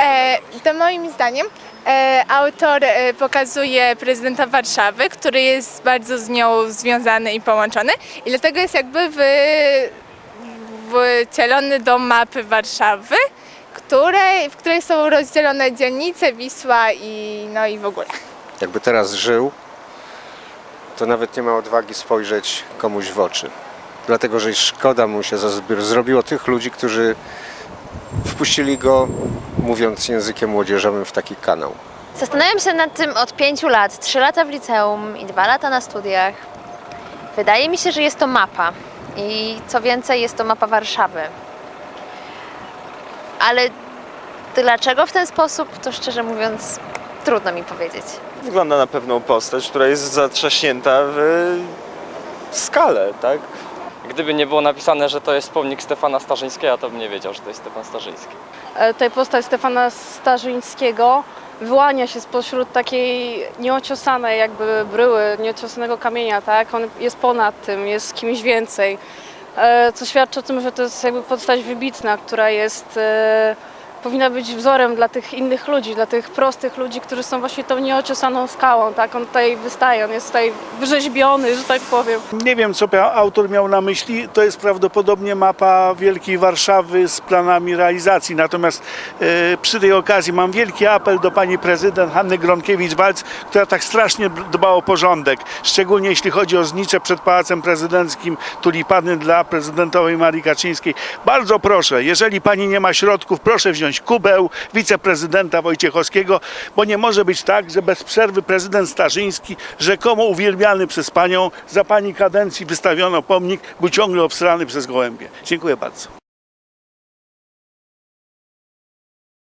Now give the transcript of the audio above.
E, to moim zdaniem e, autor e, pokazuje prezydenta Warszawy, który jest bardzo z nią związany i połączony i dlatego jest jakby wy, wcielony do mapy Warszawy, której, w której są rozdzielone dzielnice Wisła i, no i w ogóle. Jakby teraz żył, to nawet nie ma odwagi spojrzeć komuś w oczy. Dlatego, że szkoda mu się zazb- zrobiło tych ludzi, którzy wpuścili go, mówiąc językiem młodzieżowym, w taki kanał. Zastanawiam się nad tym od pięciu lat. Trzy lata w liceum i dwa lata na studiach. Wydaje mi się, że jest to mapa. I co więcej, jest to mapa Warszawy. Ale dlaczego w ten sposób, to szczerze mówiąc, trudno mi powiedzieć. Wygląda na pewną postać, która jest zatrzaśnięta w skalę, tak? Gdyby nie było napisane, że to jest pomnik Stefana Starzyńskiego, to bym nie wiedział, że to jest Stefan Starzyński. E, Tutaj postać Stefana Starzyńskiego wyłania się spośród takiej nieociosanej jakby bryły, nieociosanego kamienia, tak? On jest ponad tym, jest kimś więcej. E, Co świadczy o tym, że to jest jakby postać wybitna, która jest, e, powinna być wzorem dla tych innych ludzi, dla tych prostych ludzi, którzy są właśnie tą nieociosaną skałą, tak? On tutaj wystaje, on jest tutaj wyrzeźbiony, że tak powiem. Nie wiem, co autor miał na myśli. To jest prawdopodobnie mapa Wielkiej Warszawy z planami realizacji. Natomiast e, przy tej okazji mam wielki apel do pani prezydent Hanny Gronkiewicz-Walc, która tak strasznie dba o porządek. Szczególnie jeśli chodzi o znicze przed Pałacem Prezydenckim, tulipany dla prezydentowej Marii Kaczyńskiej. Bardzo proszę, jeżeli pani nie ma środków, proszę kubeł wiceprezydenta Wojciechowskiego, bo nie może być tak, że bez przerwy prezydent Starzyński, rzekomo uwielbiany przez panią, za pani kadencji wystawiono pomnik, był ciągle obsrany przez gołębie. Dziękuję bardzo.